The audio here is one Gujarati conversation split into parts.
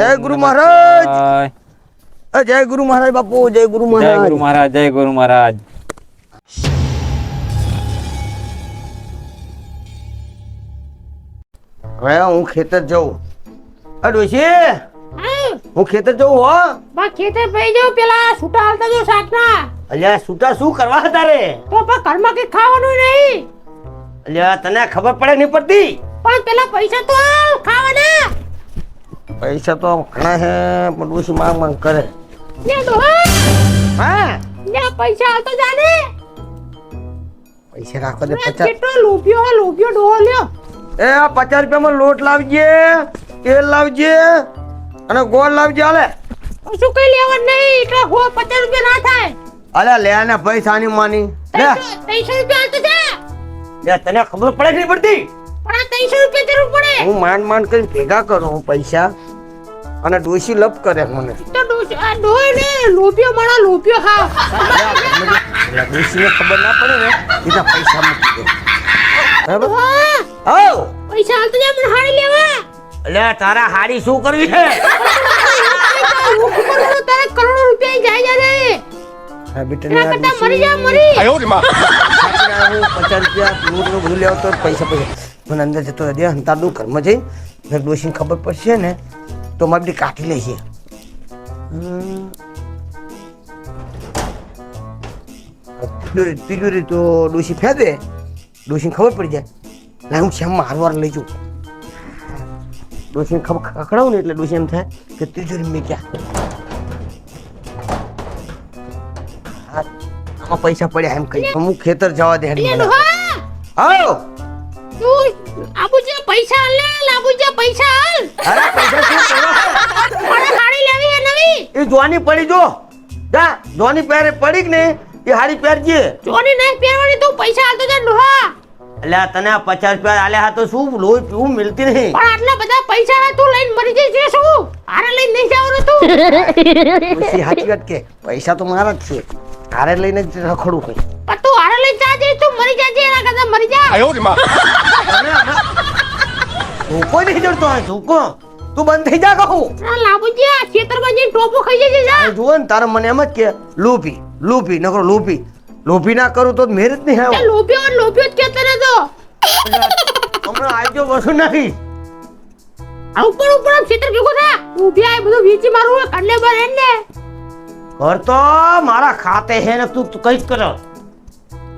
જય ગુરુ મહારાજ. જય ગુરુ મહારાજ બાપુ જય ગુરુ ગુરુ મહારાજ. મહારાજ જય ગુરુ મહારાજ. હવે હું ખેતર જઉં. અડોશી હું ખેતર જઉં હો. બા ખેતર પઈ જાઉં પેલા છૂટા હાલતા જો શાકના. અલ્યા છૂટા શું કરવા હતા રે? તો પણ ઘરમાં કઈ ખાવાનું નહીં. અલ્યા તને ખબર પડે નહીં પડતી? પણ પેલા પૈસા તો ખાવાના. પૈસા તો ઘણા હે પણ ડોશી માંગ માંગ કરે. ને ડોહા હા. ને પૈસા તો જાને પૈસા રાખો દે પચાસ. કેટલો લોભ્યો હે લોભ્યો ડોહો લ્યો. એ આ પચાસ રૂપિયામાં લોટ લાવજે તેલ લાવજે અને ગોળ લાવજે હાલે. શું કઈ લેવા નહીં? એટલે હો પચાસ રૂપિયા ના થાય. અલ્યા લે ને પૈસાની માની. લે. ત્રણસો રૂપિયા તો જા. લે તને ખબર પડે નહીં પડતી? પણ આ ત્રણસો રૂપિયા જરૂર પડે. હું માંડ માંડ કરી ભેગા કરું પૈસા. અને ડોસી લપ કરે મને. તો લોભ્યો માણો લોભ્યો હા ડોસી ખબર ના પડે ને સીધા પૈસા મૂકી દે. બરાબર? આવ પૈસા હાલ તો જા મને હાડી લેવા. એટલે તારા હાડી શું કરવી છે? હું તારે કરોડો રૂપિયા જાય જાય હા, બેટા, એના કરતા મરી જા મરી. છાપીને હું પચાસ રૂપિયા લેવો તો પૈસા પૈસા. મને અંદર જતો દે દઉં ઘરમાં જઈને ને ડોશીને ખબર પડશે ને તો મારી બધી કાઢી લેશે ત્રીજું તિજોરી તો ડોશી ફેંદે. ડોશીને ખબર પડી જાય. ના હું શ્યામમાં હારવાર લઈ જઉં. ડોશીને ખબર ખખડાવું ને એટલે ડોશી એમ થાય કે તિજોરી મેં ક્યાં? પૈસા પડ્યા એમ કહી. હું ખેતર જવા દે તું આબુજે પૈસા હાલ લે આબુજે પૈસા હાલ અરે પૈસા શું કરવા? મને સાડી લેવી હે નવી. એ જોની પડી જો. જા જોની પહેરે પડી કે ને એ હાડી પહેરજે. જોની નહીં પહેરવાની તું પૈસા હાલ તો જા એટલે તને આ પચાસ રૂપિયા આલ્યા હા તો શું લોહી પીવું મિલતી નહીં? પણ આટલા બધા પૈસા હે તું લઈને મરી જઈશ શું? હારે લઈને નહીં જવાનું તું. સાચી વાત કે પૈસા તો મારા જ છે. આરે લઈને જ રખડું કઈ. પણ તું હારે લઈને તું મરી જાજે એના કરતા મરી જા. તું કોઈ નહીં જડતો હોય ઝૂકો તું બંધ થઈ જા કહું. આ લાબુજી આ ખેતરમાં જઈને ટોપો ખાઈ જજે જા. આ જુઓ ને તારે મને એમ જ કે લૂપી લૂપી નકરો લૂપી. લોભી ના કરું તો મેર જ નહીં આવ્યો લોભ્યો ને લોભ્યો જ ને તો હમણાં આવજો વસુ નહીં આ ઉપર ઉપર ક્ષેત્ર ભેગો થા. ઊભી આય બધું વીચી મારું હોય બર એને ઘર તો મારા ખાતે હે ને તું તું કઈ જ કરો.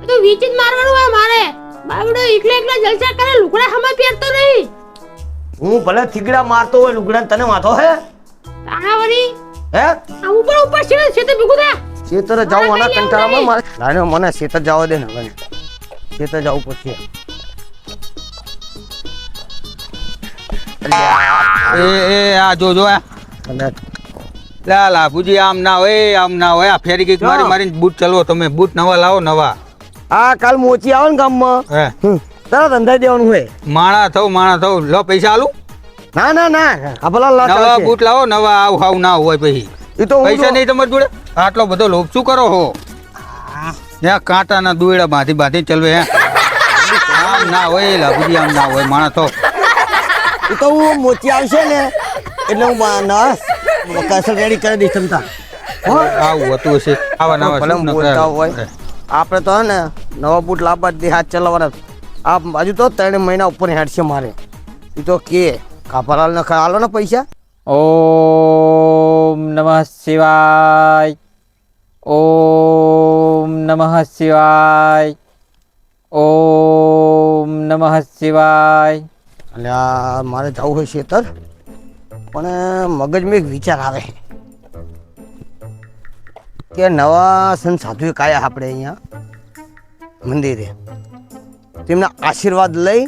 બધું વીચી જ મારવાનું હોય મારે. બાવડો એકલા એકલા જલસા કરે લુગડા હમા પહેરતો નહીં. હું ભલે થીગડા મારતો હોય લુગડા તને વાતો હે? તાણા વરી હે? આ ઉપર ઉપર છે ખેતર ભેગું થા. જાઉં મારે આના કંટાળામાં મારે. લાને મને ખેતર જવા દે ને હવે. ખેતર જાવ પછી. એ એ આ જો જો આ. અને લા લાભુજી આમ ના હોય આમ ના હોય. આ ફેરી કંઈક મારી મારીને બૂટ ચલવો. તમે બૂટ નવા લાવો નવા. આ કાલ મોચી આવે ને ગામમાં. હે. તારા તરત દેવાનું હોય. માણા થવ માણા થવ લો પૈસા આલુ? ના ના ના. આ ભલા લાટ નવા બૂટ લાવો નવા આવ હાવ ના હોય પછી. એ તો પૈસા નહીં તમારી જોડે? આટલો બધો લોભ શું કરો હો? ત્યાં કાંટાના દુયડા બાંધી બાંધી ચલવે હે? આમ ના હોય લાભુજી આમ ના હોય માણા થો. એ તો હું મોચી આવશે ને એટલે હું ના કસર રેડી કરી દઈશ તમતા આવું હતું હશે. આવા નવા બોલતા હોય. આપણે તો હે ને નવા બૂટ લાવવા જ દે હાથ ચલાવવાના. આ બાજુ તો ત્રણ મહિના ઉપર હેડશે મારે. એ તો કે કાપાલાલ ને આલો ને પૈસા. ઓમ નમઃ શિવાય. ઓમ નમઃ શિવાય. ઓમ નમઃ શિવાય. એટલે આ મારે જવું હોય ખેતર પણ મગજમાં એક વિચાર આવે. કે નવા સંત સાધુએ કાયા આપણે અહીંયા. મંદિરે. તેમના આશીર્વાદ લઈ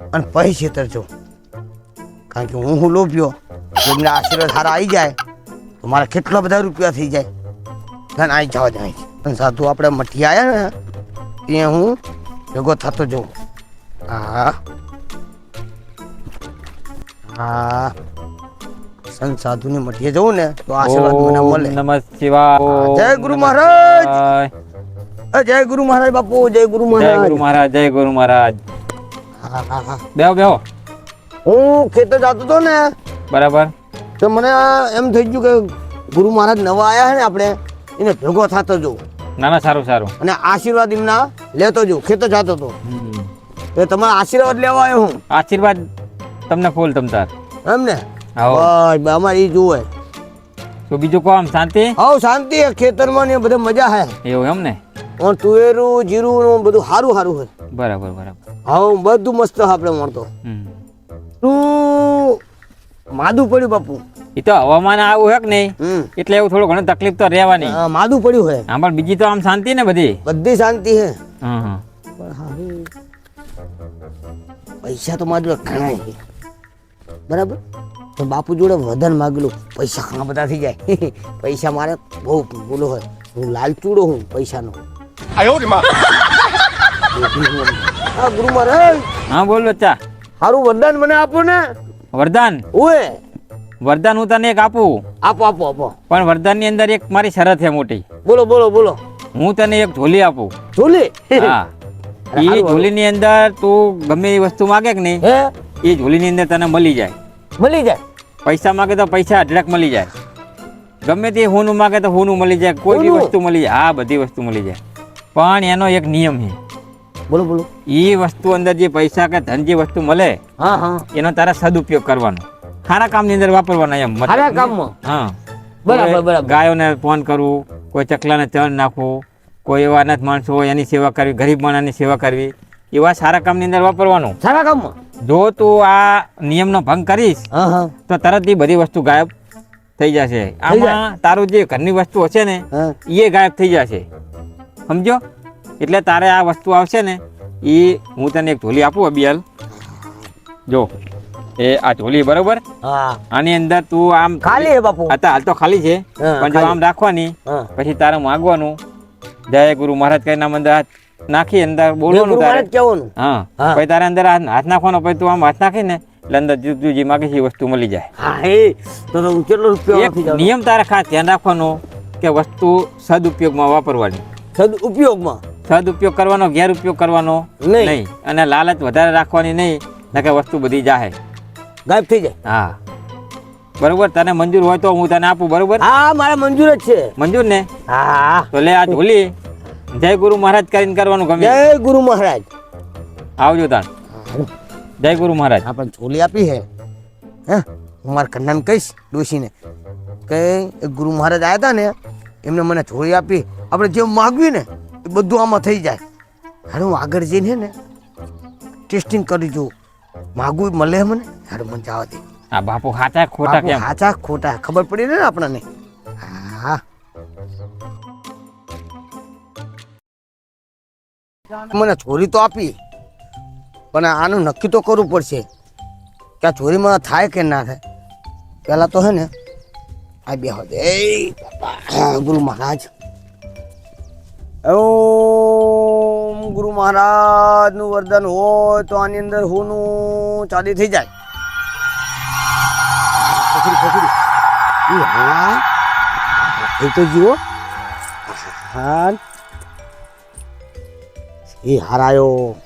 અને પછી છેતરજો કારણ કે હું હું લોભ્યો તેમના આશીર્વાદ સારા આવી જાય તો મારા કેટલા બધા રૂપિયા થઈ જાય. ધન આવી જવા જાય અને સાધુ આપણે મઠી આવ્યા ને ત્યાં હું ભેગો થતો જઉં. હા હા સંત સાધુની મઠીએ જવું ને તો આશીર્વાદ મને મળે. નમઃ શિવાય જય ગુરુ મહારાજ. જય જય ગુરુ મહારાજ બાપુ જય ગુરુ મહારાજ ગુરુ મહારાજ. જય ગુરુ મહારાજ. બેહો બેહો. હું ખેતર જતો હતો ને બરાબર. તો મને એમ થઈ ગયું કે ગુરુ મહારાજ નવા આવ્યા છે ને આપણે એને ભેગો થતો જો ના ના સારું સારું. અને આશીર્વાદ એમના લેતો જો ખેતર જતો હતો. તો તમારા આશીર્વાદ લેવા આવ્યો હું. આશીર્વાદ તમને ફૂલ તમતાર એમ ને. બસ અમારે એ જોવે તો બીજું કોમ શાંતિ? હાવ શાંતિ ખેતરમાં ને બધે મજા હે. એવું એમ ને? અને તુવેરું જીરું બધું સારું સારું હોય. બરાબર બરાબર. હા બધું મસ્ત આપણે મળતો. તું માદું પડ્યું બાપુ. એ તો હવામાન આવું હે કે નહીં એટલે એવું થોડું ઘણું તકલીફ તો રહેવાની. માદું પડ્યું હોય. હા પણ બીજી તો આમ શાંતિ ને બધી. બધી શાંતિ હે. પણ પૈસા તો મારું ઘણા છે. બરાબર? તો બાપુ જોડે વધારે માગેલું પૈસા ઘણા બધા થઈ જાય. પૈસા મારે બહુ બોલો હોય. હું લાલચૂડો હું પૈસાનો. હા ગુરુ મહારાજ હા બોલ બચ્ચા. સારું વરદાન મને આપો ને. વરદાન? ઓએ વરદાન હું તને એક આપું. આપો આપો આપો. પણ વરદાનની અંદર એક મારી શરત છે મોટી. બોલો બોલો બોલો. હું તને એક ઝોલી આપું. ઝોલી? હા. એ. ઝોલીની અંદર તું ગમે એ વસ્તુ માગે કે નહીં એ એ ઝોલીની અંદર તને મળી જાય. મળી જાય? પૈસા માગે તો પૈસા અઢળક મળી જાય. ગમે તે હોનું માગે તો હોનું મળી જાય. કોઈ બી વસ્તુ મળી જાય. હા બધી વસ્તુ મળી જાય. પણ એનો એક નિયમ છે. બોલો બોલો. એ વસ્તુ અંદર જે પૈસા કે ધન જે વસ્તુ મળે હા હા. એનો તારા સદુપયોગ કરવાનો. સારા કામની અંદર વાપરવાના એમ સારા કામમાં? હા. બરાબર, બરાબર. ગાયોને ફોન કરવું કોઈ ચકલાને ચણ નાખવું કોઈ એવા અનાથ માણસો હોય એની સેવા કરવી ગરીબ માણસની સેવા કરવી એવા સારા કામની અંદર વાપરવાનું. સારા કામમાં? જો તું આ નિયમનો ભંગ કરીશ તો તરત એ બધી વસ્તુ ગાયબ થઈ જશે. આમાં તારું જે ઘરની વસ્તુ હશે ને એ ગાયબ થઈ જશે. સમજો? એટલે તારે આ વસ્તુ આવશે ને એ હું તને એક ઢોલી આપું અબિયાલ. જો એ આ ઢોલી બરોબર? આની અંદર તું આમ ખાલી બાપુ. હાલ તો ખાલી છે. પણ જો આમ રાખવાની પછી તારે માગવાનું. જય ગુરુ મહારાજ કઈ નામ અંદર હાથ નાખી અંદર બોલવાનું તારે. મહારાજ હા. પછી તારે અંદર હાથ નાખવાનો પછી તું આમ હાથ નાખી ને એટલે અંદર જુદી જે માગે છે એ વસ્તુ મળી જાય. હા એ તો કેટલો રૂપિયો નિયમ તારે ખાસ ધ્યાન રાખવાનો કે વસ્તુ સદુપયોગમાં વાપરવાની. સદ ઉપયોગમાં સદુપયોગ કરવાનો ગેરઉપયોગ કરવાનો? નહીં. અને લાલચ વધારે રાખવાની નહીં નકે વસ્તુ બધી જાહે. ગાયબ થઈ જાય. હા. બરોબર? તને મંજૂર હોય તો હું તને આપું બરોબર? હા મારા મંજૂર જ છે. મંજૂર ને? હા. તો લે આ ઢોલી. જય ગુરુ મહારાજ કરીને કરવાનું ગમે. જય ગુરુ મહારાજ. આવજો તાણ. જય ગુરુ મહારાજ. આપણે છોલી આપી હે. હે? હું મારા કન્યાને કહીશ ડોશીને. કે ગુરુ મહારાજ આવ્યા હતા ને એમને મને જોઈ આપી. આપણે જે માગવી ને એ બધું આમાં થઈ જાય. હારે હું આગળ જઈને ને ટેસ્ટિંગ કરી જોઉં. માગવું મળે મને? હારે મને જવા દે. આ બાપુ હાચા ખોટા કેમ? હાચા ખોટા? ખબર પડી ને આપણને? હા. મને ચોરી તો આપી પણ આનું નક્કી તો કરવું પડશે. કે આ ચોરીમાં થાય કે ના થાય? પહેલાં તો હે ને આ બે હવે એ બાપા, ગુરુ મહારાજ. ઓમ ગુરુ મહારાજનું વરદાન હોય તો આની અંદર હોનું ચાલી થઈ જાય. હા? એ તો જુઓ. હા એ હારાયો.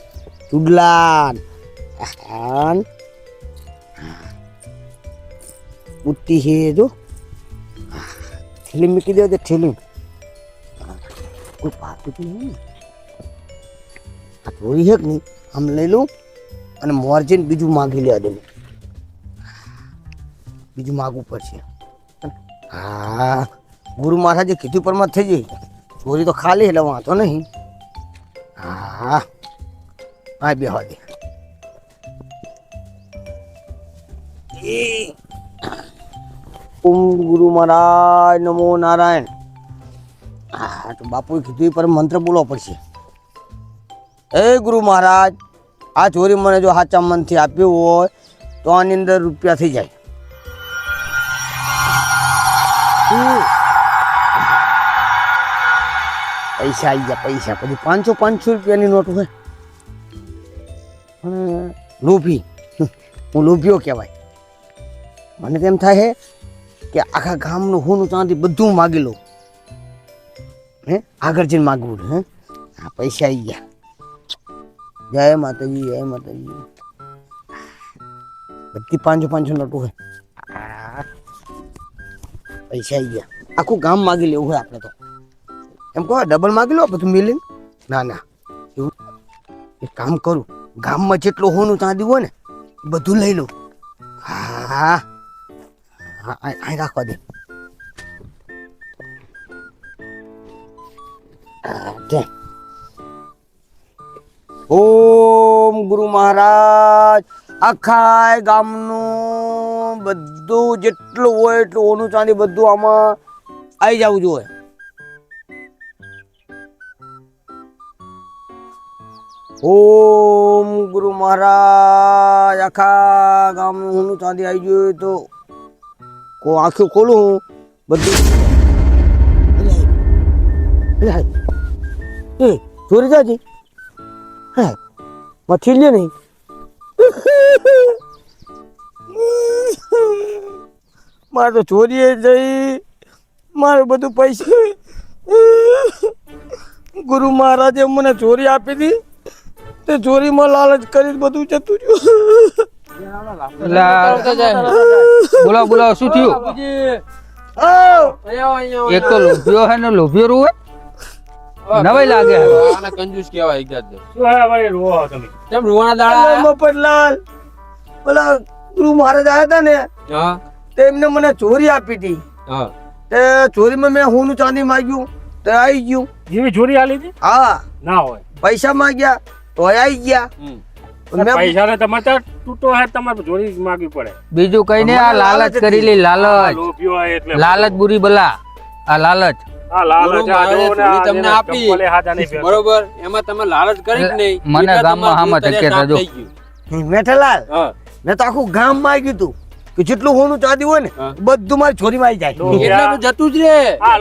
ચુડલાન. હાન. ઉત્તી છે જો. મૂકી દો તે થેલી કોઈ પાતું તો નહીં આ ચોરી છે કે નહીં આમ લઈ લઉં અને મોરજીન બીજું માગી લેવા દે બીજું માગવું પડશે હા ગુરુ મહારાજે કીધું પરમાત થઈ જઈ ચોરી તો ખાલી એટલે વાંધો નહીં હા હા બે દે એ. ઓમ ગુરુ મહારાજ, નમો નારાયણ. હા, તો બાપુએ કીધું પર મંત્ર બોલવો પડશે. એ ગુરુ મહારાજ, આ ચોરી મને જો સાચા મનથી આપ્યું હોય, તો આની અંદર રૂપિયા થઈ જાય. પૈસા આવી ગયા, પૈસા. પછી પાંચસો પાંચસો રૂપિયાની નોટ હોય. લોભી. હું લોભીઓ કહેવાય. મને તેમ થાય કે આખા ગામનું હોનું ચાંદી બધું માગી લઉં. હે? આગળ જઈને માગવું હે? આ પૈસા આવી ગયા. જય માતાજી જય માતાજી. બધી પાંચસો પાંચસો નોટો આ, પૈસા આવી ગયા. આખું ગામ માગી લેવું હોય આપણે તો. એમ કહો ડબલ માગી લો બધું મિલિંગ ના ના. એવું એક કામ કરું. ગામમાં જેટલું હોનું ચાંદી હોય ને બધું લઈ લઉં. હા હા હા. અહીં રાખવા દે. ઓમ ગુરુ મહારાજ આખા ગામનું બધું જેટલું હોય એટલું ઓનું ચાંદી બધું આમાં આવી જવું જોઈએ ઓમ ગુરુ મહારાજ, આખા ગામનું ઓનું ચાંદી આવી ગયું તો કો આંખો ખોલું હું બધું એ ચોરી જાજી હે મથી લે નહીં મારે તો ચોરીએ જઈ મારું બધું પૈસા ગુરુ મહારાજે મને ચોરી આપી હતી તે ચોરીમાં લાલચ કરી બધું જતું રહ્યું બોલો બોલો શું થયું? એક તો લોભિયો હે ને લોભિયો રૂ નવાઈ લાગે આને કંજૂસ કહેવાય એક જાત શું હે ભાઈ રોવો તમે? કેમ રૂવાના દાડા મફતલાલ. પેલા ગુરુ મહારાજ આયા હતા ને હા. તે એમને મને ચોરી આપી હતી. હા. તે ચોરીમાં મેં હોનું ચાંદી માંગ્યું તે આવી ગયું. જેવી ચોરી આલી હતી? હા. ના હોય. પૈસા માંગ્યા તો આવી ગયા. પૈસા ને તમારે તૂટો હે તમારે જોડી જ માગવી પડે. બીજું કઈ ને આ લાલચ લાલચ કરી લે લાલચ. લાલચ બુરી બલા આ લાલચ. તમને આપી. ચંપલે હાથા નહીં પહેરતા. બરોબર એમાં તમે લાલચ કરી નહીં. મને ગામમાં હામાં ટકે થજો. મેઠાલાલ મેં તો આખું ગામ માંગ્યું હતું કે જેટલું હોનું ચાંદી હોય ને બધું મારી ચોરીમાં આવી જાય. જતું જ રે આ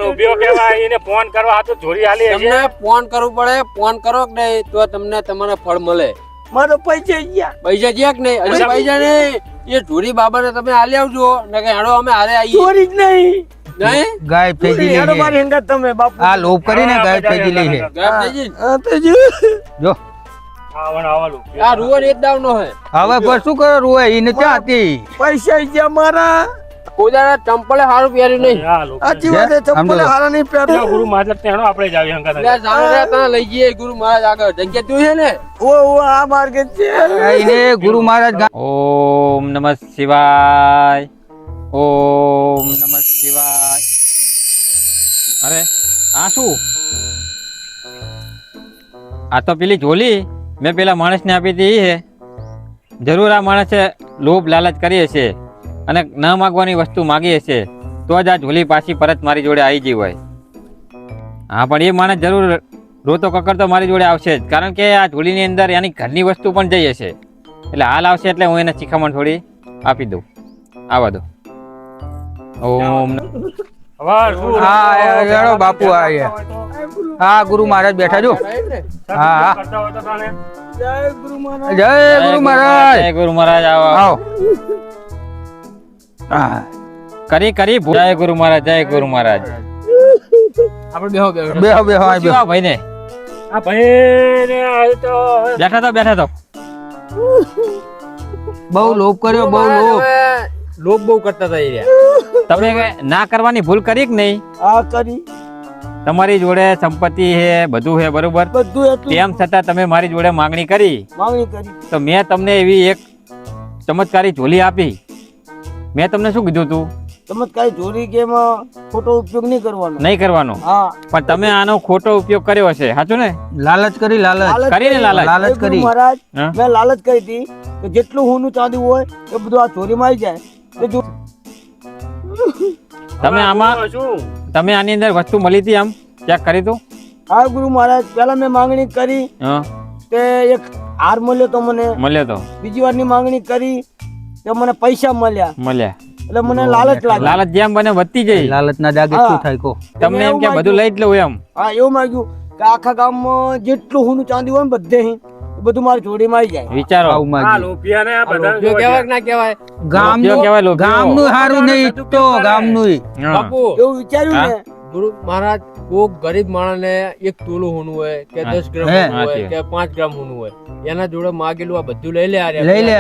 એને ફોન કરવા હાથું તમને ફોન કરવું પડે ફોન કરો કે નહીં તો તમને તમારા ફળ મળે. મારો પૈસા ગયા. પૈસા ગયા કે નહીં? અરે પૈસા નહીં. એ ઢોરી બાબાને તમે હાલી આવજો. ને કે હેડો અમે હારે આવીએ ઢોરી જ નહીં. નહીં? ગાય ફેંકી હેડો મારી હંગાત તમે બાપુ. આ લોપ કરીને ગાય ફેંકી લે છે ગાયબ હા, તો જો. જો. આવણ આવા આ રૂવન એક દાવ નો હે. હવે પર શું કરો રૂએ એને ક્યાં હતી પૈસા ગયા મારા. કોદાળા ચંપલે હારું પહેર્યું નહીં. આ સાચી વાત છે આમ હારા નહીં પહેર્યું ગુરુ મહારાજ ત્યાં આપણે જ આવી એટલે જાણે રે તને લઈ જઈએ ગુરુ મહારાજ આગળ. જગ્યા તું છે ને? ઓ ઓ આ માર્ગે છે. એને ગુરુ મહારાજ ઓમ નમઃ શિવાય. ઓમ નમઃ શિવાય. અરે આ શું? આ તો પેલી ઝોલી. મેં પેલા માણસને આપી હતી ઈ હે. જરૂર આ માણસે લોભ લાલચ કરી હશે અને ન માગવાની વસ્તુ માગીએ છીએ તો જ આ ઝોલી પાછી પરત મારી જોડે આવી ગઈ હોય. હા પણ એ માણસ જરૂર રોતો કકડતો મારી જોડે આવશે જ કારણ કે આ ઝોલીની અંદર એની ઘરની વસ્તુ પણ જઈ હશે. એટલે હાલ આવશે એટલે હું એને શિખામણ થોડી આપી દઉં. આવા દો. ઓમ હા બાપુ આ હા ગુરુ મહારાજ બેઠા જો. હા તો જય ગુરુ મહારાજ. જય ગુરુ મહારાજ. જય ગુરુ મહારાજ આવો. આવો. કરી કરી જય ગુરુ મહારાજ જય ગુરુ મહારાજ. આપણે બેહો બેહો. બેહો બેહો આ બેહો. ભાઈ ને આ ભાઈ ને આ તો બેઠા તો બેઠા તો બહુ લોભ કર્યો બહુ લોભ. લોભ બહુ કરતા હતા રહ્યા. તમે ના કરવાની ભૂલ કરી કે નહીં? આ કરી. તમારી જોડે સંપત્તિ છે બધું છે બરોબર? બધું તેમ છતાં તમે મારી જોડે માંગણી કરી. માંગણી કરી. તો મેં તમને એવી એક ચમત્કારી ઝોલી આપી. મેં તમને શું કીધું તું? ચમત્કારી ચોરી કે ખોટો ઉપયોગ નહીં કરવાનો. નહીં કરવાનો. હા. પણ તમે આનો ખોટો ઉપયોગ કર્યો હશે. સાચું ને? લાલચ કરી લાલચ. કરીને લાલચ. લાલચ કરી. મહારાજ મેં લાલચ કરી હતી કે જેટલું હોનું ચાંદી હોય એ બધું આ ચોરીમાં આવી જાય. તો જો તમે આમાં શું? તમે આની અંદર વસ્તુ મળી હતી આમ? ચેક કરી તું? હા ગુરુ મહારાજ પહેલા મેં માંગણી કરી કે તે એક હાર મળ્યો તો મને. મળ્યો તો. બીજી વારની માંગણી કરી તે મને પૈસા મળ્યા. મળ્યા. એટલે મને લાલચ લાગી. લાલચ જેમ બને વધતી જઈ લાલચ ના જાગે શું થાય કો તમને એમ કે બધું લઈ જ લઉં એમ. હા એવું માંગ્યું કે આખા ગામમાં જેટલું હું ચાંદી હોય ને બધે બધું મારી જોડીમાં આવી જાય. વિચારો. આવું માંગ્યું. લોભિયા ને બધા કેવાય ના કેવાય? ગામ કહેવાય ગામનું કહેવાય લોભીઓ. ગામનું હારું નહીં તો ગામનું બાપુ. એવું વિચાર્યું ને? ગુરુ મહારાજ કોક ગરીબ માણસને એક તોલું હોનું હોય કે દસ ગ્રામ. હોય કે પાંચ ગ્રામ હોનું હોય એના જોડે માગેલું આ બધું લઈ લે આ લઈ લે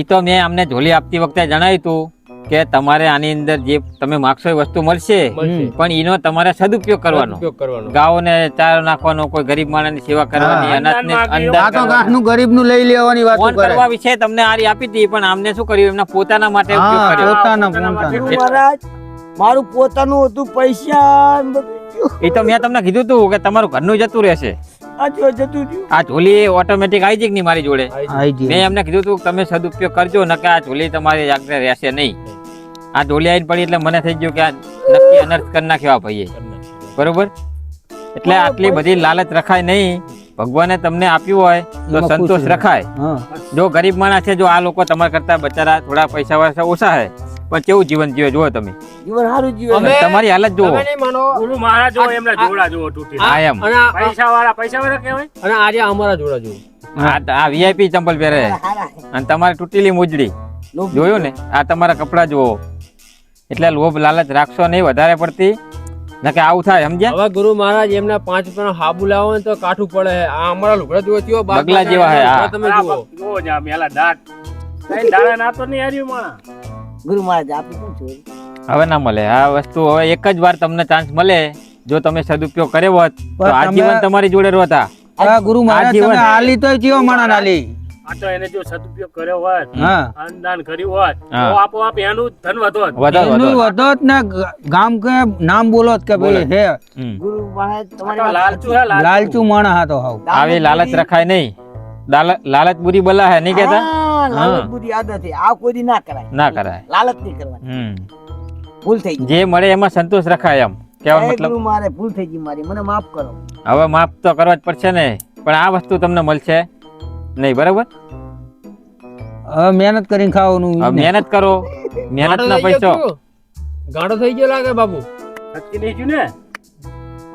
ઈ તો મેં અમને ઝોલી આપતી વખતે જણાવ્યું હતું કે તમારે આની અંદર જે તમે માગશો એ વસ્તુ મળશે. પણ એનો તમારે સદુપયોગ કરવાનો. ઉપયોગ કરવાનો. ચારો નાખવાનો કોઈ ગરીબ માણસની સેવા કરવાની અનાજને. ઘાસનું ગરીબનું લઈ લેવાની વાત કરે. કરવા વિશે તમને આરી આપી હતી પણ આમને શું કર્યું? એમના પોતાના માટે પોતાના. મહારાજ મારું પોતાનું હતું પૈસા. એ તો મેં તમને કીધું હતું કે તમારું ઘરનું જતું રહેશે. આ ઝોલી ઓટોમેટિક આવી જઈ નહીં મારી જોડે? મેં એમને કીધું તું તમે સદુપયોગ કરજો નકે આ ચોલી તમારી આગળ રહેશે નહીં. આ ચોલી આવીને પડી એટલે મને થઈ ગયું કે આ નક્કી અનર્થ કરી નાખ્યો આ ભાઈએ. બરોબર? એટલે આટલી બધી લાલચ રખાય નહીં. ભગવાને તમને આપ્યું હોય તો સંતોષ રખાય. જો ગરીબ માણસ છે જો આ લોકો તમારા કરતા બચારા થોડા પૈસા વાળા ઓછા છે. પણ કેવું જીવન જીવે જુઓ તમે. જીવન સારું જીવે અમે- તમારી હાલત જુઓ. તમે નહીં માનો. ગુરુ મારા જો એમના જોડા જુઓ તૂટી આ એમ. અને પૈસા વાળા પૈસા વાળા કહેવાય? અને આજે અમારા જોડા જોવું આ આ વીઆઈપી ચંપલ પહેરે. અને તમારી તૂટેલી મોજડી. લોભ જોયું ને? આ તમારા કપડા જુઓ. એટલે લોભ લાલચ રાખશો નહીં વધારે પડતી. નકે આવું થાય સમજ્યા? હવે ગુરુ મહારાજ એમના પાંચ રૂપિયાનો હાબુ લાવો ને તો કાઠું પડે છે. આ અમારા લુગડા જુઓ થયો બગલા જેવા હે, આ તમે જુઓ. જુઓ જા મેલા દાંત. કઈ દાડા ના તો નહીં હાર્યું માણા? ગુરુ મહારાજ આપી શું ચોરી હવે ના મળે. આ વસ્તુ હવે એક જ વાર તમને ચાન્સ મળે. જો તમે સદુપયોગ કર્યો હોત તો આજીવન તમારી જોડે રહેતા આ ગુરુ મહારાજ તમે આલી તો જીવો માણા નાલી આ તો એને જો સદુપયોગ કર્યો હોત હા. કર્યું હોત તો આપોઆપ એનું ધન વધોત. એનું વધોત ને ગામ કે નામ બોલોત કે ભાઈ હે? ગુરુ મહારાજ આ તમારી તો વાત લાલચુ હે લાલચુ. હતો હાવ. આવી લાલચ રખાય નહીં. લાલચ બુરી બલા હે નહીં કેતા હા, લાલચ હા. આદત આ કોઈ દી ના કરાય. ના કરાય. લાલચ નહીં કરવાની ભૂલ થઈ જે મળે એમાં સંતોષ રખાય એમ. કહેવાનો મતલબ? મારે ભૂલ થઈ ગઈ મારી. મને માફ કરો. હવે માફ તો કરવા જ પડશે ને. પણ આ વસ્તુ તમને મળશે. નહીં બરાબર? હવે મહેનત કરીને ખાવાનું મહેનત કરો. મહેનત ના પૈસો. ગાડો થઈ ગયો લાગે બાબુ. અટકી નહીં થયું ને.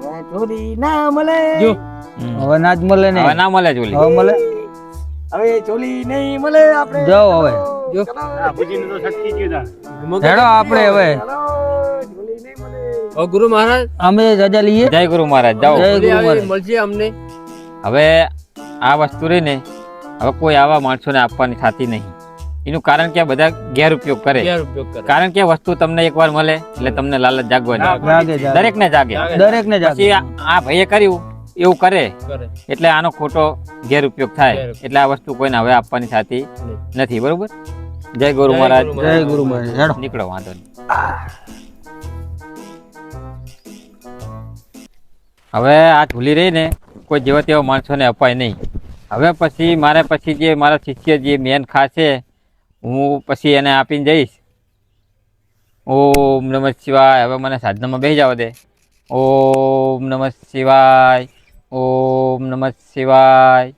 હવે ચોરી ના મળે. જો. હવે ના જ મળે ને. હવે ના મળે જોલી હવે મળે? હવે ચોલી નહીં મળે આપણે. જાઓ હવે. જો. આ તો શક્તિ ગયું હેડો આપણે હવે. હવે ગુરુ મહારાજ. અમે રજા લઈએ. જય ગુરુ મહારાજ જાઓ. જય ગુરુ મહારાજ. મળજે અમને. હવે આ વસ્તુ રહી ને હવે કોઈ આવા માણસોને આપવાની થતી નહીં. એનું કારણ કે બધા ગેરઉપયોગ કરે. ગેર ઉપયોગ કરે. કારણ કે વસ્તુ તમને એકવાર મળે એટલે તમને લાલચ જાગવાની. જાગે જાગે. દરેક ને જાગે. દરેક ને જાગે આ આ ભાઈએ કર્યું. એવું કરે એટલે આનો ખોટો ગેરઉપયોગ થાય. એટલે આ વસ્તુ કોઈને હવે આપવાની થતી નથી બરોબર? જય ગુરુ મહારાજ. જય ગુરુ મહારાજ. નીકળો વાંધો નહીં. હવે આ ભૂલી રહી ને કોઈ જેવા તેવા માણસોને અપાય નહીં. હવે પછી મારે પછી જે મારા શિષ્ય જે મેન ખાશે હું પછી એને આપીને જઈશ. ઓમ નમઃ શિવાય. હવે મને સાધનામાં બેસી જવા દે. ઓમ નમઃ શિવાય. ઓમ નમઃ શિવાય.